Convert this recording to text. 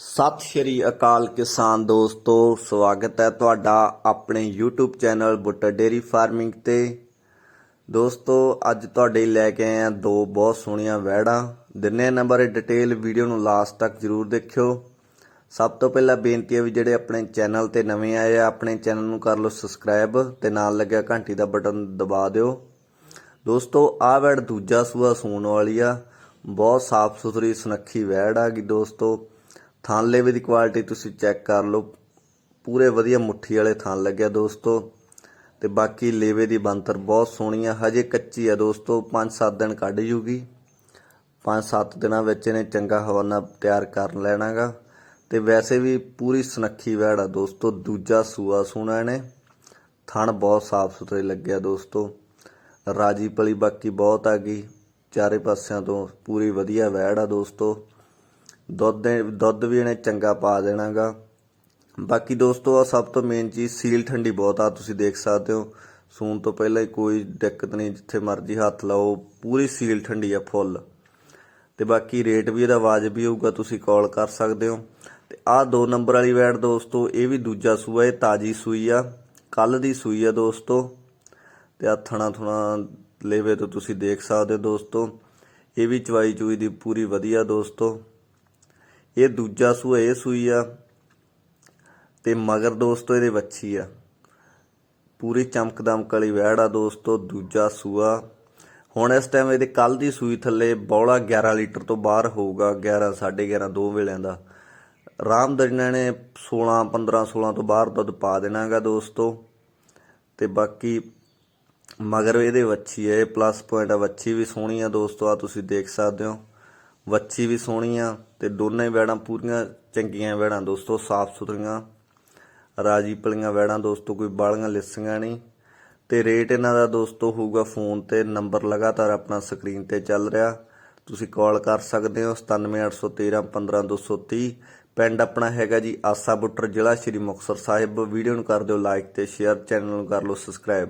ਸਤਿ ਸ਼੍ਰੀ ਅਕਾਲ ਕਿਸਾਨ ਦੋਸਤੋ, ਸਵਾਗਤ ਹੈ ਤੁਹਾਡਾ ਆਪਣੇ YouTube channel Buttar dairy farming ਤੇ। ਦੋਸਤੋ, ਅੱਜ ਤੁਹਾਡੇ ਲੈ ਕੇ ਆਏ ਆ ਦੋ ਬਹੁਤ ਸੋਹਣੀਆਂ ਵੈੜਾਂ ਦਿਨੇ ਨੰਬਰ ਡਿਟੇਲ ਵੀਡੀਓ ਨੂੰ ਲਾਸਟ ਤੱਕ ਜਰੂਰ ਦੇਖਿਓ। ਸਭ ਤੋਂ ਪਹਿਲਾਂ ਬੇਨਤੀ ਹੈ ਵੀ ਜਿਹੜੇ ਆਪਣੇ ਚੈਨਲ ਤੇ ਨਵੇਂ ਆਏ ਆ, ਆਪਣੇ ਚੈਨਲ ਨੂੰ ਕਰ ਲਓ ਸਬਸਕ੍ਰਾਈਬ ਤੇ ਨਾਲ ਲੱਗਿਆ ਘੰਟੀ ਦਾ ਬਟਨ ਦਬਾ ਦਿਓ। ਦੋਸਤੋ, ਆਹ ਵੈੜ ਦੂਜਾ ਸੂਆ ਸੂਣ ਵਾਲੀ ਆ। ਬਹੁਤ ਸਾਫ਼ ਸੁਥਰੀ ਸੁਨੱਖੀ ਵੈੜ ਆ ਗਈ ਦੋਸਤੋ। ਥਣ ਲੇਵੇ ਦੀ ਕੁਆਲਿਟੀ ਤੁਸੀਂ ਚੈੱਕ ਕਰ ਲਓ। ਪੂਰੇ ਵਧੀਆ ਮੁੱਠੀ ਵਾਲੇ ਥਣ ਲੱਗਿਆ ਦੋਸਤੋ। ਤੇ ਬਾਕੀ ਲੇਵੇ ਦੀ ਬੰਤਰ ਬਹੁਤ ਸੋਹਣੀ ਆ। ਹਜੇ ਕੱਚੀ ਆ ਦੋਸਤੋ। 5-7 ਦਿਨ ਕੱਢ ਜੂਗੀ। 5-7 ਦਿਨਾਂ ਵਿੱਚ ਇਹਨੇ ਚੰਗਾ ਹਵਾਨਾ ਤਿਆਰ ਕਰ ਲੈਣਾਗਾ। ਤੇ ਵੈਸੇ ਵੀ ਪੂਰੀ ਸੁਨੱਖੀ ਵੈੜ ਆ ਦੋਸਤੋ। ਦੂਜਾ ਸੂਆ ਸੋਹਣਾ ਇਹਨੇ। ਥਣ ਬਹੁਤ ਸਾਫ਼ ਸੁਥਰੇ ਲੱਗਿਆ ਦੋਸਤੋ। ਰਾਜੀ ਪਲੀ ਬਾਕੀ ਬਹੁਤ ਆ ਗਈ। ਚਾਰੇ ਪਾਸਿਆਂ ਤੋਂ ਪੂਰੀ ਵਧੀਆ ਵੈੜ ਆ ਦੋਸਤੋ। ਦੁੱਧ ਦੁੱਧ ਵੀ ਇਹਨੇ ਚੰਗਾ ਪਾ ਦੇਣਾਗਾ। ਬਾਕੀ ਦੋਸਤੋ ਆ ਸਭ ਤੋਂ ਮੇਨ ਚੀਜ਼ ਸੀਲ ਠੰਡੀ ਬਹੁਤ ਆ, ਤੁਸੀਂ ਦੇਖ ਸਕਦੇ ਹੋ। ਸੂਣ ਤੋਂ ਪਹਿਲਾਂ ਹੀ ਕੋਈ ਦਿੱਕਤ ਨਹੀਂ, ਜਿੱਥੇ ਮਰਜ਼ੀ ਹੱਥ ਲਾਓ, ਪੂਰੀ ਸੀਲ ਠੰਡੀ ਆ, ਫੁੱਲ। ਤੇ ਬਾਕੀ ਰੇਟ ਵੀ ਇਹਦਾ ਵਾਜਬੀ ਹੋਊਗਾ, ਤੁਸੀਂ ਕਾਲ ਕਰ ਸਕਦੇ ਹੋ। ਤੇ ਆਹ ਦੋ ਨੰਬਰ ਵਾਲੀ ਵੈਟ ਦੋਸਤੋ, ਇਹ ਵੀ ਦੂਜਾ ਸੂਆ, ਇਹ ਤਾਜੀ ਸੂਈ ਆ। ਕੱਲ ਦੀ ਸੂਈ ਆ ਦੋਸਤੋ। ਤੇ ਆ ਥਣਾ ਥੁਣਾ ਲੇਵੇ ਤੋਂ ਤੁਸੀਂ ਦੇਖ ਸਕਦੇ ਹੋ ਦੋਸਤੋ। ਇਹ ਵੀ ਚਵਾਈ ਚੂਈ ਦੀ ਪੂਰੀ ਵਧੀਆ ਦੋਸਤੋ। ਇਹ ਦੂਜਾ ਸੂਆ ਇਹ ਸੂਈ ਆ ਤੇ ਮਗਰ ਦੋਸਤੋ ਇਹਦੇ ਵੱਛੀ ਆ। ਪੂਰੀ ਚਮਕ ਦਮਕ ਵਾਲੀ ਵੈੜ ਆ ਦੋਸਤੋ, ਦੂਜਾ ਸੂਆ। ਹੁਣ ਇਸ ਟਾਈਮ ਇਹਦੇ ਕੱਲ ਦੀ ਸੂਈ ਥੱਲੇ ਬੌਲਾ 11 ਲੀਟਰ ਤੋਂ ਬਾਹਰ ਹੋਊਗਾ 11 11.5 ਦੋ ਵੇਲਿਆਂ ਦਾ। ਰਾਮਦਰੀਨਾ ਨੇ 16 15 16 ਤੋਂ ਬਾਹਰ ਦੁੱਧ ਪਾ ਦੇਣਾਗਾ ਦੋਸਤੋ। ਤੇ ਬਾਕੀ ਮਗਰ ਇਹਦੇ ਵੱਛੀ ਹੈ ਇਹ ਪਲੱਸ ਪੁਆਇੰਟ ਆ, ਵੱਛੀ ਵੀ ਸੋਹਣੀ ਆ ਦੋਸਤੋ ਆ ਤੁਸੀਂ ਦੇਖ ਸਕਦੇ ਹੋ। ਵੱਛੀ ਵੀ ਸੋਹਣੀ ਆ ਤੇ ਦੋਨੇ ਵੈੜਾਂ ਪੂਰੀਆਂ ਚੰਗੀਆਂ ਵੈੜਾਂ ਦੋਸਤੋ, ਸਾਫ਼ ਸੁਥਰੀਆਂ। ਰਾਜੀ ਪਲੀਆਂ ਵੈੜਾਂ ਦੋਸਤੋ, ਕੋਈ ਬਾਲੀਆਂ ਲਿਸੀਆਂ ਨਹੀਂ। ਤੇ ਰੇਟ ਇਹਨਾਂ ਦਾ ਦੋਸਤੋ ਹੋਊਗਾ ਫੋਨ ਤੇ, ਨੰਬਰ ਲਗਾਤਾਰ ਆਪਣਾ ਸਕਰੀਨ ਤੇ ਚੱਲ ਰਿਹਾ। ਤੁਸੀਂ ਕਾਲ ਕਰ ਸਕਦੇ ਹੋ 97813 15230 ਪਿੰਡ ਆਪਣਾ ਹੈਗਾ ਜੀ ਆਸਾ ਬੁੱਟਰ ਜ਼ਿਲ੍ਹਾ ਸ਼੍ਰੀ ਮੁਕਤਸਰ ਸਾਹਿਬ। ਵੀਡੀਓ ਨੂੰ ਕਰ ਦਿਓ ਲਾਈਕ ਤੇ ਸ਼ੇਅਰ, ਚੈਨਲ ਨੂੰ ਕਰ ਲਓ ਸਬਸਕ੍ਰਾਈਬ।